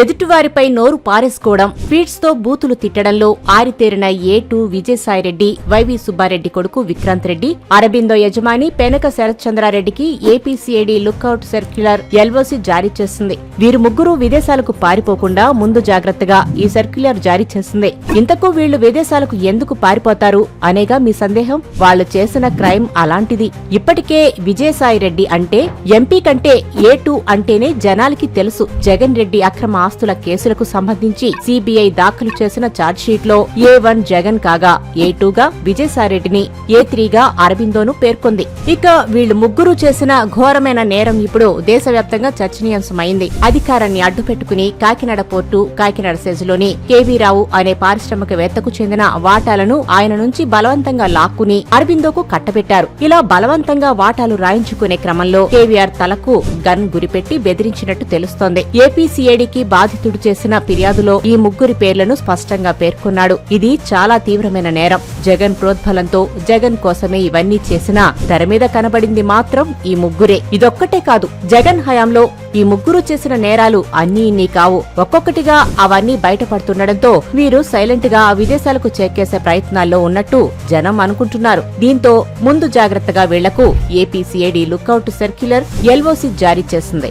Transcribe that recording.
ఎదుటివారిపై నోరు పారేసుకోవడం ఫీడ్స్తో బూతులు తిట్టడంలో ఆరితేరిన A two Vijayasai Reddy YV Subba Reddy కొడుకు విక్రాంత్ రెడ్డి అరబిందో యజమాని పెనక శరత్చంద్రారెడ్డికి ఏపీసీఐడి లుక్అవుట్ సర్క్యులర్ ఎల్ఓసి జారీ చేసింది. వీరు ముగ్గురు విదేశాలకు పారిపోకుండా ముందు జాగ్రత్తగా ఈ సర్క్యులర్ జారీ చేసింది. ఇంతకు వీళ్ళు విదేశాలకు ఎందుకు పారిపోతారు అనేగా మీ సందేహం? వాళ్ళు చేసిన క్రైమ్ అలాంటిది. ఇప్పటికే విజయసాయిరెడ్డి అంటే ఎంపీ కంటే ఏ టూ అంటేనే జనాలకి తెలుసు. జగన్ రెడ్డి అక్రమ ఆస్తుల కేసులకు సంబంధించి సిబిఐ దాఖలు చేసిన ఛార్జ్షీట్లో ఏ వన్ జగన్ కాగా ఏ టూగా విజయసాయిరెడ్డిని ఏ త్రీగా అరబిందోను పేర్కొంది. ఇక వీళ్ళు ముగ్గురు చేసిన ఘోరమైన నేరం ఇప్పుడు దేశవ్యాప్తంగా చర్చనీయాంశమైంది. అధికారాన్ని అడ్డుపెట్టుకుని కాకినాడ పోర్టు కాకినాడ సెజ్లోని కేవీ రావు అనే పారిశ్రామికవేత్తకు చెందిన వాటాలను ఆయన నుంచి బలవంతంగా లాక్కుని అరబిందోకు కట్టబెట్టారు. ఇలా బలవంతంగా వాటాలు రాయించుకునే క్రమంలో కేవీఆర్ తలకు గన్ గురిపెట్టి బెదిరించినట్టు తెలుస్తోంది. ఏపీసీఐడికి బాధితుడు చేసిన ఫిర్యాదులో ఈ ముగ్గురి పేర్లను స్పష్టంగా పేర్కొన్నాడు. ఇది చాలా తీవ్రమైన నేరం. జగన్ ప్రోద్బలంతో జగన్ కోసమే ఇవన్నీ చేసినా తెర మీద కనబడింది మాత్రం ఈ ముగ్గురే. ఇదొక్కటే కాదు జగన్ హయాంలో ఈ ముగ్గురు చేసిన నేరాలు అన్నీ ఇన్ని కావు. ఒక్కొక్కటిగా అవన్నీ బయటపడుతుండటంతో వీరు సైలెంట్గా విదేశాలకు చేకేసే ప్రయత్నాల్లో ఉన్నట్టు జనం అనుకుంటున్నారు. దీంతో ముందు జాగ్రత్తగా వీళ్ళకు ఏపీసీఐడి లుకౌట్ సర్క్యులర్ ఎల్ఓసి జారీ చేసింది.